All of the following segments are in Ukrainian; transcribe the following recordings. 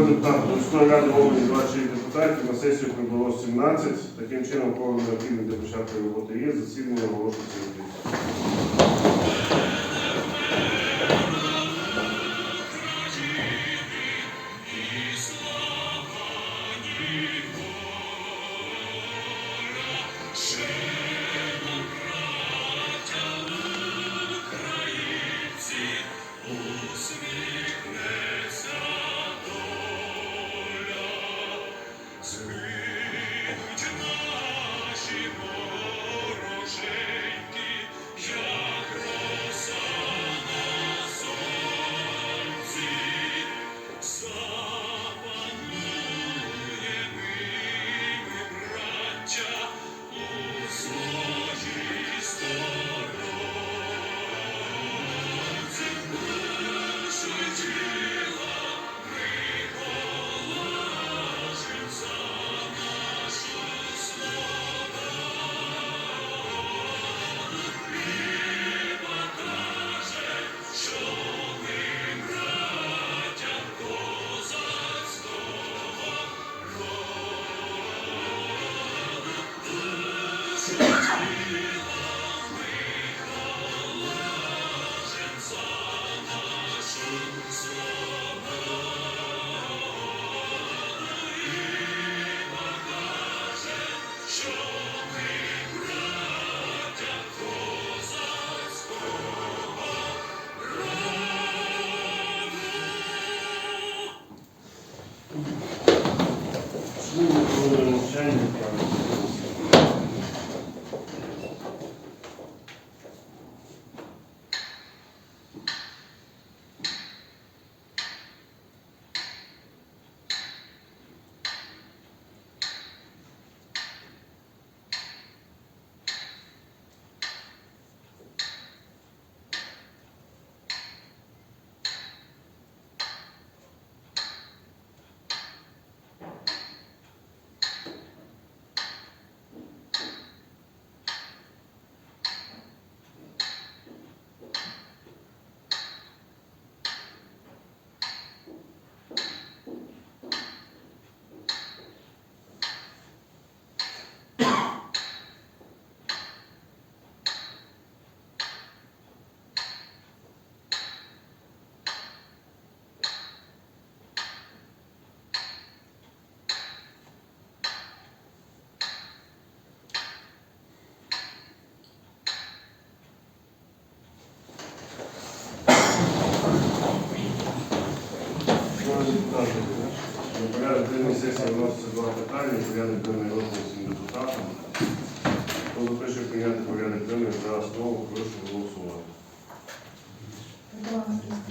До міської ради головні 26 депутатів на сесію прибуло 17. Таким чином, коли необхідно для початку роботи є, засідання оголошується життя у своїй історії. Відкритим. Шановні депутати, на порядок денний сесії вноситься два питання, порядок денний розгляд всім депутатам. Хто запише прийняти порядок денний за основу, прошу голосувати.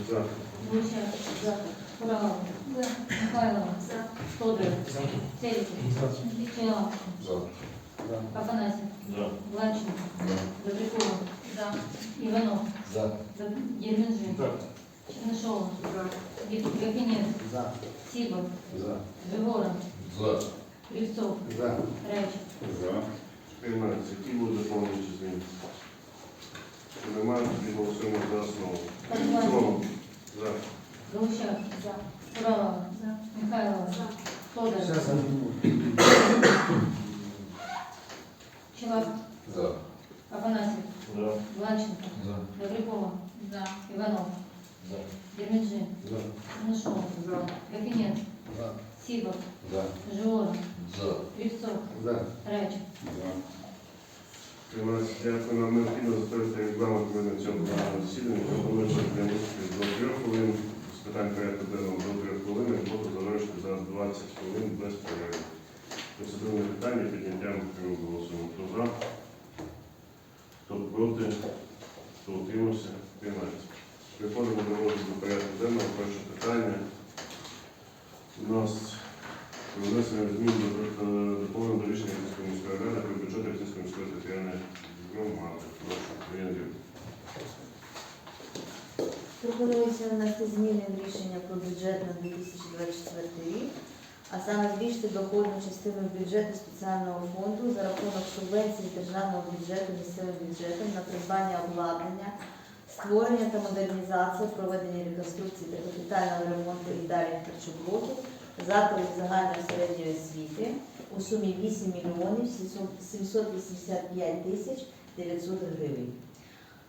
За. Лучак. За. Куралов. За. Михайлова. За. Тодоров. Терехов. Челав. Афанасьев. Бланченко. Добрякова. За. Иванов. За. Дерменжин. Чернышова. Гребенец. За. Сибов. За. Жигора. За. Кривцов. За. Райчик. За. 14. Які будуть доповнені чи зміни? Якщо немає, тоді голосуємо за основу. В цілому. За. Галущак. За. Куралова. За. Михайлова. За. Тодоров. Челав. За. Афанасьев. За. Бланченко. За. Добрякова. За. Иванов. За. Дерменжин. За. Чернышова. За. Гребенец. За. Сибов. За. Жигора. За. Кривцов. За. Райчик. За. 13. Дякую. Нам необхідно затвердити регламент на цьому пленарному засіданні. Пропонується для місяців до 3 хвилин. З питань порядку денного до 3 хвилин. Роботу завершити за 20 хвилин без перерви. Процедурне питання підняттям окремо голосуємо. Хто за? Хто проти? Хто утримався? Приймається. Переходимо до розгляду порядку денного. Перше питання. У нас про внесення змін до е, доповнення до рішення Рівненської міської ради про бюджет Рівненської міської територіальної громади. Пропонується внести зміни в рішення про бюджет на 2024 рік, а саме збільшити доходну частину бюджету спеціального фонду за рахунок субвенції державного бюджету місцевим бюджетом на придбання обладнання, створення та модернізація проведення реконструкції та капітального ремонту далі харчоблоків закладів загальної середньої освіти у сумі 8 мільйонів 785 тисяч 900 гривень.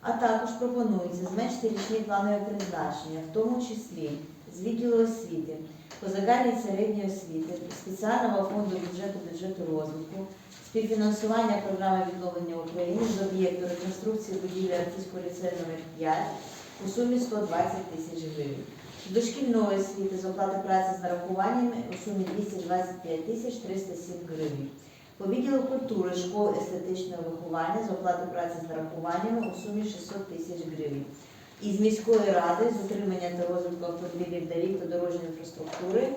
А також пропонується зменшити річні планові призначення, в тому числі з відділу освіти, по загальній середньої освіти, спеціального фонду бюджету бюджету розвитку, співфінансування програми відновлення України з об'єкту реконструкції будівлі артистського ліцею номер 5 у сумі 120 тисяч гривень. Дошкільної освіти з оплати праці з нарахуваннями у сумі 225 тисяч 307 гривень. По відділу культури школ естетичного виховання з оплати праці з нарахуваннями у сумі 600 тисяч гривень. Із міської ради з утримання та розвитку автомобілів доріг та дорожньої інфраструктури,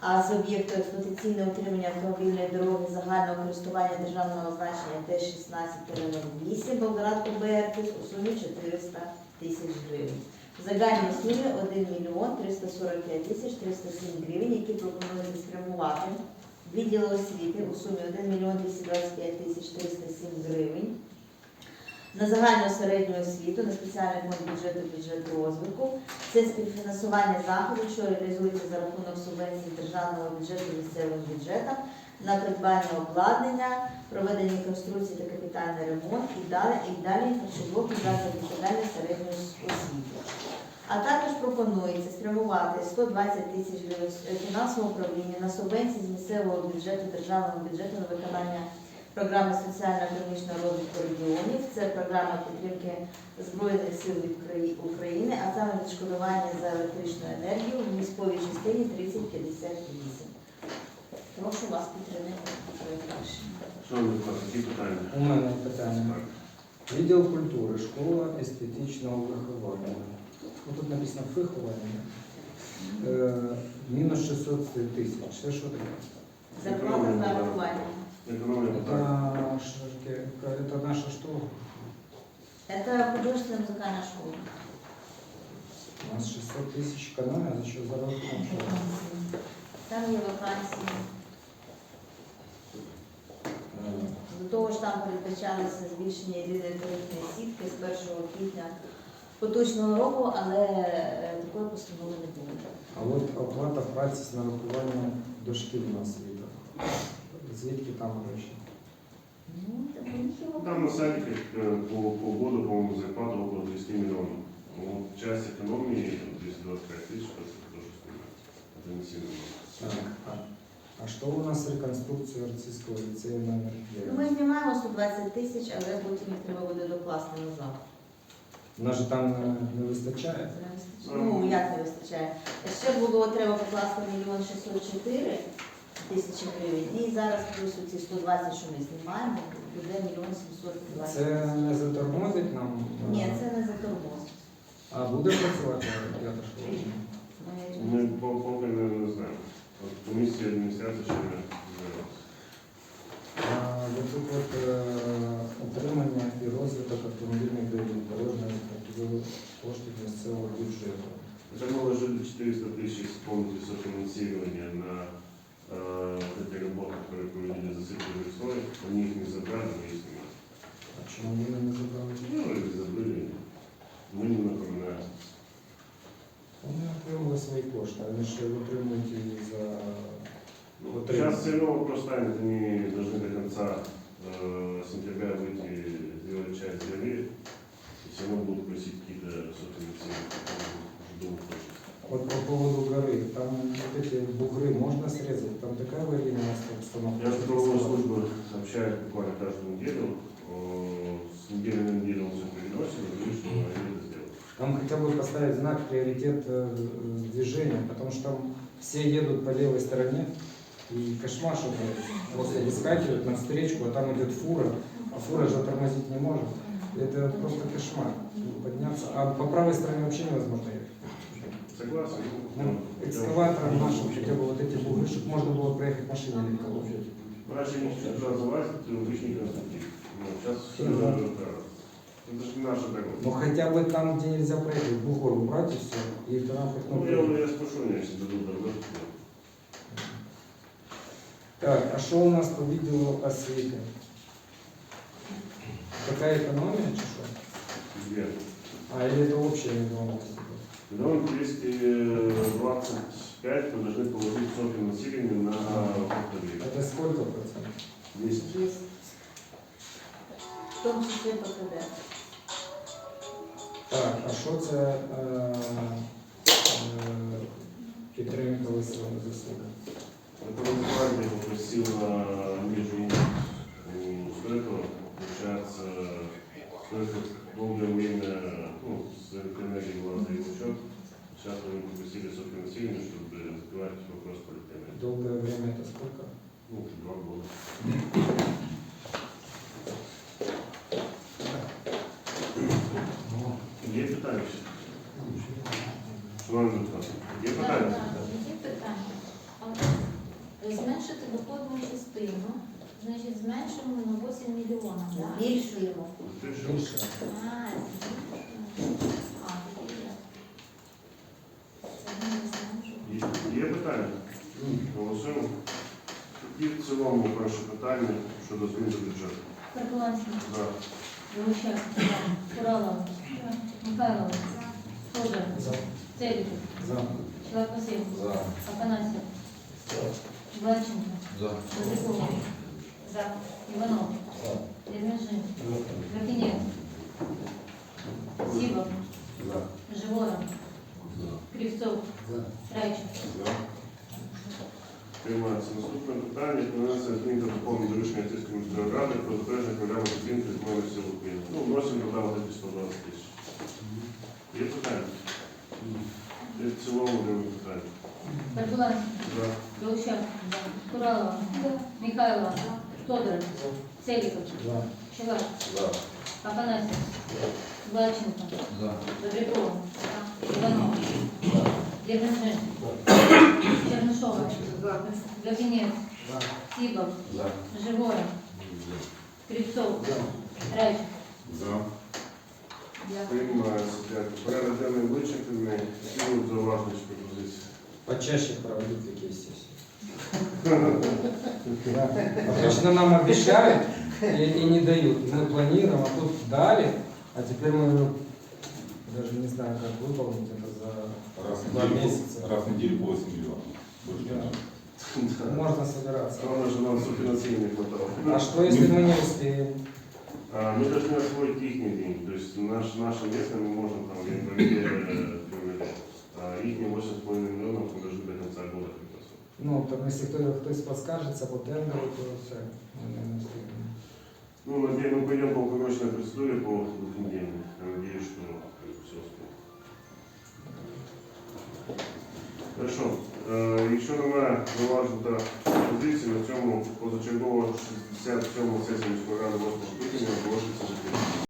а з об'єкту експлуатаційне утримання автомобільної дороги загального користування державного значення Т-16-08 Болград ОБРТИС у сумі 400 тисяч гривень. В загальній сумі 1 мільйон 345 тисяч 307 гривень, які пропонується спрямувати відділу освіти у сумі 1 мільйон 225 тисяч 307 гривень на загальну середню освіту, на спеціальний фонд бюджету бюджету розвитку. Це співфінансування заходів, що реалізується за рахунок субвенцій державного бюджету місцевим бюджетам на придбання обладнання, проведення конструкцій та капітальний ремонт і далі і далі харчоблок і закладів загальної середньої освіти. А також пропонується спрямувати 120 тисяч фінансового управління на субвенції з місцевого бюджету державного бюджету на виконання програми соціально-економічного розвитку регіонів. Це програма підтримки Збройних сил України, а саме відшкодування за електричну енергію в військовій частині 3058. Прошу вас підтримати. Шановні які питання? У мене питання. Відділ культури, школа естетичного виховання. Тут написано виховання. Е, мінус 600 тисяч. Це що таке? Зарплата за рахування. Економія так. Это, що ж таке? Это наша що? Это художественная музыкальная школа. У нас 600 тисяч економія, за що за рахунок? чого? Там є вакансії. Е, До того ж там передбачалося збільшення єдиної тарифної сітки з 1 квітня поточного року, але е, такої постанови не було. А от оплата праці з нарахуванням дошкільна освіта. Звідки там гроші? Ну, так у них є Там на сайті е, по, по году, по-моєму, зарплата около 200 миллионов. Ну, часть экономии, 225 тысяч, это тоже снимается. Это не сильно много. Так, а, а що у нас з реконструкцією артистського ліцею номер Ну, Ми 5? знімаємо 120 тисяч, але потім їх треба буде докласти назад. У нас же там е, не вистачає. Це не вистачає. Ну, як не вистачає? Ще було треба покласти мільйон 604 тисячі гривень, і зараз плюс ці 120, що ми знімаємо, буде мільйон 720. Це не затормозить нам? е, Ні, це не за тормоз. А буде працювати п'ята школа? Ми по- поки не, не знаємо. От комісія адміністрації ще не займалася. А, от тут от е, утримання і розвиток автомобільних доріг, дорожньої інфраструктури коштів місцевого бюджету. Это мы вложили 400 тысяч полностью софинансирования на чому вони не забрали? Ну, или забыли. Мы не напоминаем. Вони отримали свої кошти, вони ще отримують і за Ну, сейчас вопрос станет, они должны до конца э, сентября выйти, сделать часть земли. И все равно будут просить какие-то софинансирования. Уже думаю, точно. Вот по поводу горы, там вот эти бугры можно срезать, там такая аварийная обстановка. Я с налоговой службы общаюсь буквально каждую неделю. Э, На неделю он все переносит, и говорит, что это сделают. Там хотя бы поставить знак приоритет э, движения, потому что там все едут по левой стороне, и кошмар, что просто выскакивают на встречку, а там идет фура, а фура же тормозить не может. Это просто кошмар. Подняться. А по правой стороне вообще невозможно ехать. Согласен? Ну, экскаватором нашим хотя бы вот эти бугры, чтобы можно было проехать машиной или кого Раньше чуть туда залазят, обычный конструктив. Ну, сейчас все ну, хотя бы там, где нельзя проехать, бухор убрать и все. И там рамках... Ну, я, я спрошу, меня если дадут. Так, а что у нас по видео о свете? Какая экономия що? Где? А или это общая недомовленность? Миллион двести э, двадцать пять мы должны положить сотню населения на автомобиль. Это сколько процентов? Десять. Софин Роман по ПКД. Так, а що це е, е, підтримка висловлення заслуги? Шановні депутати, є питання? Є питання. Зменшити доходну частину, значить зменшимо на 8 мільйонів. Збільшуємо. Є, питання? Голосуємо. І в цілому перше питання щодо змін до бюджету. Карпуланський, За. Галущак, Куралова, Тодор, За. Целиков, За. Члак Васильев, Афанасьев, Влаченко, Добрякова, За. Иванов, Дермяжин, Графинев, Сибов, Живора, Кривцов, Райчик. Приймається наступне питання. Про змін до доповнення до рішення Київської міської ради про затвердження програми підтримки Збройних сил України. Ну, вносимо програму 120 тисяч. Є питання? І в цілому друге питання. Карпуланський, За. Галущак, Куралова, Михайлова, Тодор, Целиков, За. Чувак, Афанасьев, Влаченко, Добрякова, Иванов, Дермяжин, Чернышова, Графинев, Сибов, Живора, Кривцов, Райчик. Приймається. Дякую. Порядок денний вичерпаний. Всі зауваження чи пропозиції. Почаще проводить такие сессии. Обычно нам обещают и, и не дают. И Мы планируем, а тут дали, а теперь мы даже не знаю, как выполнить это за Раз в два неделю, месяца. раз в неделю по 8 миллионов. Больше Да. ничего. Можно собираться. Главное, же нам софинансирование не хватало. А что если мы не успеем? А, Мы должны освоить их деньги. То есть наш, наше место мы можем там инвалиды, а их 8,5 миллионов мы должны до конца года раз. Ну, там, если кто-то кто подскажется по тендеру, то все. Ну, надеюсь, мы пойдем по упорочной процедуре по двухнедельной. Я надеюсь, что все успеем. Хорошо. Е, Якщо немає пропозиції на цьому позачергово 67 сесії міської ради восьмого скликання оголошується закритою.